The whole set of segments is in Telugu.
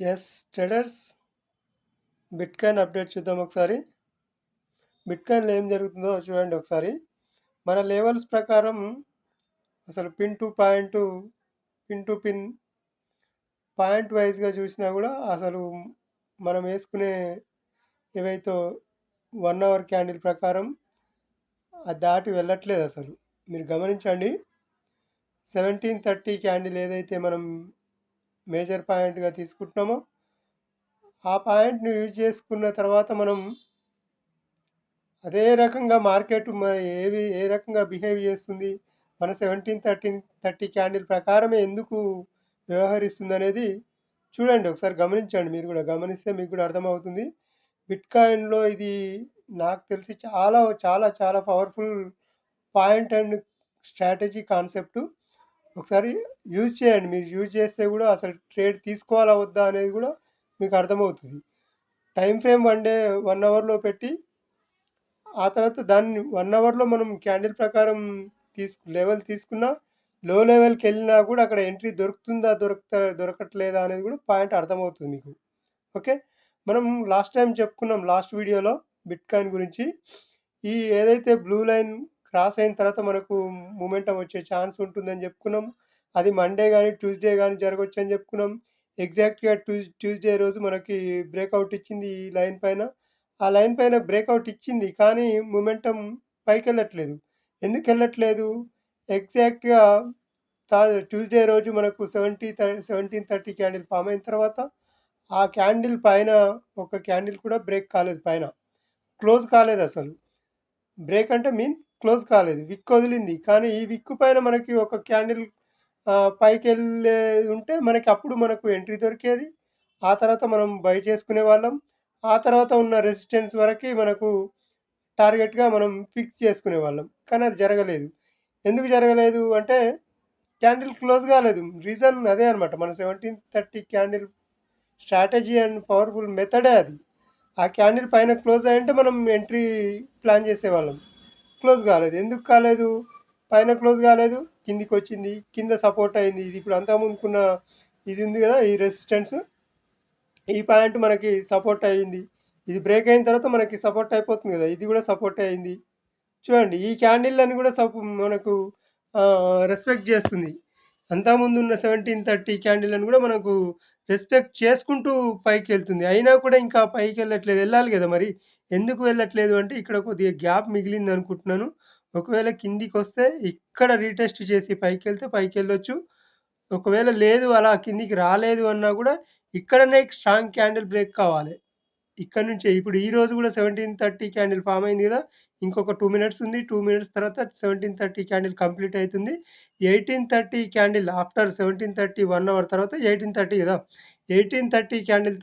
ఎస్ ట్రేడర్స్ బిట్కాయిన్ అప్డేట్ చూద్దాం ఒకసారి. బిట్కాయిన్లో ఏం జరుగుతుందో చూడండి ఒకసారి. మన లెవెల్స్ ప్రకారం అసలు pin to point pin to pin point వైజ్గా చూసినా కూడా అసలు మనం వేసుకునే ఏవైతే వన్ అవర్ క్యాండిల్ ప్రకారం అది దాటి వెళ్ళట్లేదు అసలు. మీరు గమనించండి. సెవెంటీన్ థర్టీ క్యాండిల్ ఏదైతే మనం మేజర్ పాయింట్గా తీసుకుంటున్నామో. ఆ పాయింట్ని యూజ్ చేసుకున్న తర్వాత మనం అదే రకంగా మార్కెట్ మరి ఏవి ఏ రకంగా బిహేవ్ చేస్తుంది మన సెవెంటీన్ థర్టీన్ థర్టీ క్యాండిల్ ప్రకారమే ఎందుకు వ్యవహరిస్తుంది అనేది చూడండి ఒకసారి గమనించండి మీరు కూడా గమనిస్తే మీకు కూడా అర్థమవుతుంది. బిట్కాయిన్లో ఇది నాకు తెలిసి చాలా చాలా చాలా powerful point and strategy concept. ఒకసారి యూజ్ చేయండి. మీరు యూజ్ చేస్తే కూడా అసలు ట్రేడ్ తీసుకోవాలా వద్దా అనేది కూడా మీకు అర్థమవుతుంది. Time frame one day one అవర్లో పెట్టి ఆ తర్వాత దాన్ని వన్ అవర్లో మనం క్యాండిల్ ప్రకారం తీసుకు లెవెల్ తీసుకున్నా లో లెవెల్కి వెళ్ళినా కూడా అక్కడ ఎంట్రీ దొరుకుతుందా దొరుకుతా దొరకట్లేదా అనేది కూడా పాయింట్ అర్థమవుతుంది మీకు. ఓకే? మనం లాస్ట్ టైం చెప్పుకున్నాం లాస్ట్ వీడియోలో బిట్ కాయిన్ గురించి. ఈ ఏదైతే బ్లూ లైన్ క్రాస్ అయిన తర్వాత మనకు మూమెంటం వచ్చే ఛాన్స్ ఉంటుందని చెప్పుకున్నాం. అది మండే కానీ ట్యూస్డే కానీ జరగవచ్చు అని చెప్పుకున్నాం. ఎగ్జాక్ట్గా ట్యూస్ ట్యూస్డే రోజు మనకి బ్రేక్అవుట్ ఇచ్చింది ఈ లైన్ పైన. ఆ లైన్ పైన బ్రేక్అవుట్ ఇచ్చింది కానీ మూమెంటం పైకి వెళ్ళట్లేదు ఎందుకు వెళ్ళట్లేదు ఎగ్జాక్ట్గా తా ట్యూస్డే రోజు మనకు seventy seventeen thirty candle form అయిన తర్వాత ఆ క్యాండిల్ పైన ఒక క్యాండిల్ కూడా బ్రేక్ కాలేదు పైన. క్లోజ్ కాలేదు అసలు. బ్రేక్ అంటే మీన్ క్లోజ్ కాలేదు. విక్ వదిలింది. కానీ ఈ విక్ పైన మనకి ఒక క్యాండిల్ పైకి వెళ్ళే ఉంటే మనకి అప్పుడు మనకు ఎంట్రీ దొరికేది. ఆ తర్వాత మనం బై చేసుకునే వాళ్ళం. ఆ తర్వాత ఉన్న రెసిస్టెన్స్ వరకు మనకు టార్గెట్గా మనం ఫిక్స్ చేసుకునే వాళ్ళం. కానీ అది జరగలేదు. ఎందుకు జరగలేదు అంటే క్యాండిల్ క్లోజ్ కాలేదు. రీజన్ అదే అనమాట మన seventeen thirty candle strategy and powerful మెథడే అది. ఆ క్యాండిల్ పైన క్లోజ్ అయ్యంటే మనం ఎంట్రీ ప్లాన్ చేసేవాళ్ళం. క్లోజ్ కాలేదు. ఎందుకు కాలేదు? పైన క్లోజ్ కాలేదు. కిందికి వచ్చింది. కింద సపోర్ట్ అయింది. ఇది ఇప్పుడు అంతా ముందుకున్న ఇది ఉంది కదా ఈ రెసిస్టెన్స్ ఈ పాయింట్ మనకి సపోర్ట్ అయ్యింది ఇది బ్రేక్ అయిన తర్వాత మనకి సపోర్ట్ అయిపోతుంది కదా. ఇది కూడా సపోర్ట్ అయింది. చూడండి ఈ క్యాండిల్ అని కూడా సపో మనకు రెస్పెక్ట్ చేస్తుంది. అంతకుముందు ఉన్న సెవెంటీన్ థర్టీ క్యాండిల్ అని కూడా మనకు రెస్పెక్ట్ చేసుకుంటూ పైకి వెళ్తుంది అయినా కూడా ఇంకా పైకి వెళ్ళట్లేదు వెళ్ళాలి కదా మరి? ఎందుకు వెళ్ళట్లేదు అంటే ఇక్కడ కొద్దిగా గ్యాప్ మిగిలింది అనుకుంటున్నాను. ఒకవేళ కిందికి వస్తే ఇక్కడ రీటెస్ట్ చేసి పైకి వెళ్తే పైకి వెళ్ళొచ్చు ఒకవేళ లేదు అలా కిందికి రాలేదు అన్నా కూడా ఇక్కడనే స్ట్రాంగ్ క్యాండిల్ బ్రేక్ కావాలి. ఇక్కడ నుంచే ఇప్పుడు ఈ రోజు కూడా సెవెంటీన్ థర్టీ క్యాండిల్ ఫామ్ అయింది కదా ఇంకొక టూ మినిట్స్ ఉంది టూ మినిట్స్ తర్వాత సెవెంటీన్ థర్టీ క్యాండిల్ కంప్లీట్ అవుతుంది. Eighteen thirty candle after seventeen thirty one hour తర్వాత ఎయిటీన్ థర్టీ కదా ఎయిటీన్ థర్టీ క్యాండిల్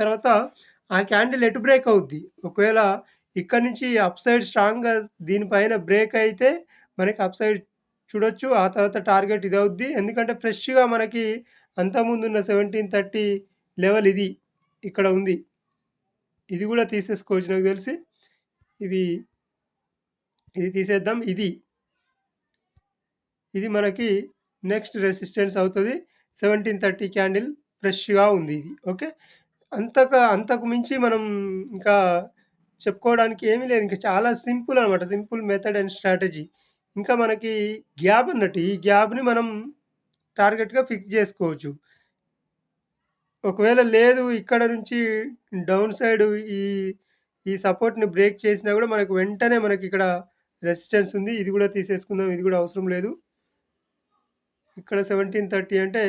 తర్వాత ఆ క్యాండిల్ ఎటు బ్రేక్ అవుద్ది? ఒకవేళ ఇక్కడ నుంచి అప్ సైడ్ స్ట్రాంగ్గా దీనిపైన బ్రేక్ అయితే మనకి అప్ సైడ్ చూడొచ్చు ఆ తర్వాత టార్గెట్ ఇది అవుద్ది. ఎందుకంటే ఫ్రెష్గా మనకి అంతకుముందు ఉన్న సెవెంటీన్ థర్టీ లెవెల్ ఇది ఇక్కడ ఉంది. ఇది కూడా తీసేసుకోవచ్చు నాకు తెలిసి. ఇవి ఇది తీసేద్దాం. ఇది. ఇది మనకి నెక్స్ట్ రెసిస్టెన్స్ అవుతుంది. సెవెంటీన్ థర్టీ క్యాండిల్ ఫ్రెష్గా ఉంది ఇది. ఓకే? అంతగా అంతకు మించి మనం ఇంకా చెప్పుకోవడానికి ఏమీ లేదు. ఇంకా చాలా సింపుల్ అనమాట సింపుల్ మెథడ్ అండ్ స్ట్రాటజీ. ఇంకా మనకి గ్యాప్ అన్నట్టు ఈ గ్యాప్ని మనం టార్గెట్గా ఫిక్స్ చేసుకోవచ్చు. ఒకవేళ లేదు ఇక్కడ నుంచి డౌన్ సైడ్ ఈ ఈ సపోర్ట్ని బ్రేక్ చేసినా కూడా మనకు వెంటనే మనకి ఇక్కడ రెసిస్టెన్స్ ఉంది. ఇది కూడా తీసేసుకుందాం. ఇది కూడా అవసరం లేదు. ఇక్కడ సెవెంటీన్ థర్టీ అంటే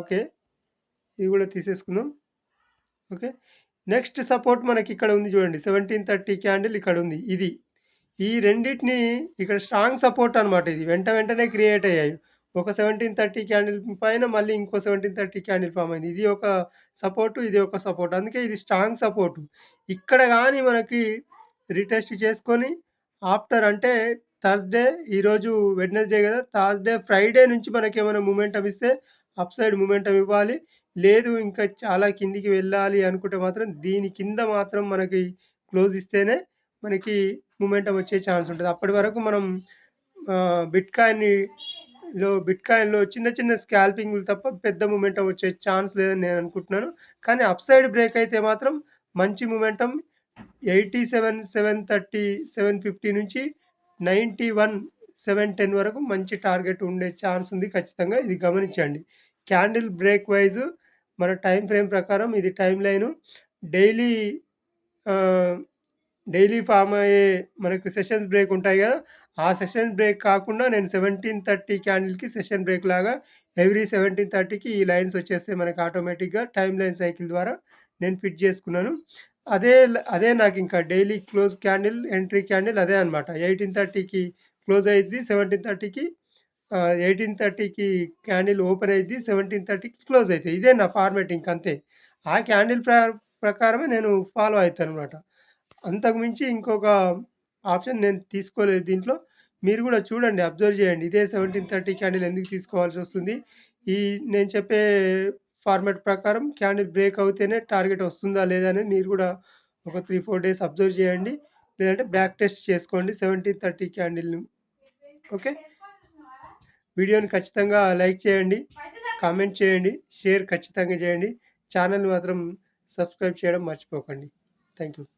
ఓకే. ఇది కూడా తీసేసుకుందాం. ఓకే. నెక్స్ట్ సపోర్ట్ మనకి ఇక్కడ ఉంది చూడండి. సెవెంటీన్ థర్టీ క్యాండిల్ ఇక్కడ ఉంది. ఇది. ఈ రెండింటిని ఇక్కడ స్ట్రాంగ్ సపోర్ట్ అనమాట ఇది. వెంట వెంటనే క్రియేట్ అయ్యాయి. ఒక సెవెంటీన్ థర్టీ క్యాండిల్ పైన మళ్ళీ ఇంకో సెవెంటీన్ థర్టీ క్యాండిల్ ఫామ్ అయింది. ఇది ఒక సపోర్టు ఇది ఒక సపోర్ట్ అందుకే ఇది స్ట్రాంగ్ సపోర్టు ఇక్కడ కానీ మనకి రిటెస్ట్ చేసుకొని ఆఫ్టర్ అంటే థర్స్డే ఈరోజు వెడ్నెస్డే కదా థర్స్డే ఫ్రైడే నుంచి మనకి ఏమైనా మూమెంటం ఇస్తే అప్ సైడ్ మూమెంటం ఇవ్వాలి. లేదు ఇంకా చాలా కిందికి వెళ్ళాలి అనుకుంటే మాత్రం దీని కింద మాత్రం మనకి క్లోజ్ ఇస్తేనే మనకి మూమెంటం వచ్చే ఛాన్స్ ఉంటుంది. అప్పటి వరకు మనం బిట్ లో లో బిట్‌కాయిన్‌లో చిన్న చిన్న స్కాల్పింగ్‌లు తప్ప పెద్ద మూమెంటం వచ్చే ఛాన్స్ లేదని నేను అనుకుంటున్నాను. కానీ అప్‌సైడ్ బ్రేక్ అయితే మాత్రం మంచి momentum eighty seven seven thirty seven fifty నుంచి 91, 710 వరకు మంచి టార్గెట్ ఉండే ఛాన్స్ ఉంది ఖచ్చితంగా. ఇది గమనించండి. క్యాండిల్ బ్రేక్ వైజ్ మన టైం ఫ్రేమ్ ప్రకారం ఇది time line. Daily daily form అయ్యే మనకు సెషన్స్ బ్రేక్ ఉంటాయి కదా ఆ సెషన్స్ బ్రేక్ కాకుండా నేను 1730 క్యాండిల్‌కి సెషన్ బ్రేక్ లాగా ఎవ్రీ 1730కి ఈ లైన్స్ వచ్చేస్తే మనకు ఆటోమేటిక్‌గా టైం లైన్ సైకిల్ ద్వారా నేను ఫిట్ చేసుకున్నాను. అదే అదే నాకు ఇంకా daily close candle, entry candle అదే అన్నమాట. 1830కి క్లోజ్ అవుతుంది సెవెంటీన్ థర్టీకి ఎయిటీన్ థర్టీకి క్యాండిల్ ఓపెన్ అవుతుంది సెవెంటీన్ థర్టీకి క్లోజ్ అయితది. ఇదే నా ఫార్మేట్ ఇంకంతే. ఆ క్యాండిల్ ప్ర ప్రకారమే నేను ఫాలో అవుతాను అనమాట అంతకుమించి ఇంకొక ఆప్షన్ నేను తీసుకోలేదు దీంట్లో. మీరు కూడా చూడండి. అబ్జర్వ్ చేయండి. ఇదే 1730 క్యాండిల్ ఎందుకు తీసుకోవాల్సి వస్తుంది ఈ నేను చెప్పే ఫార్మాట్ ప్రకారం క్యాండిల్ బ్రేక్ అవుతేనే టార్గెట్ వస్తుందా? లేదా? అనేది మీరు కూడా ఒక 3, 4 డేస్ అబ్జర్వ్ చేయండి. లేదంటే బ్యాక్ టెస్ట్ చేసుకోండి 1730 క్యాండిల్‌ని. ఓకే. వీడియోని ఖచ్చితంగా లైక్ చేయండి. కామెంట్ చేయండి. షేర్ ఖచ్చితంగా చేయండి. ఛానల్ మాత్రం సబ్స్క్రైబ్ చేయడం మర్చిపోకండి. Thank you.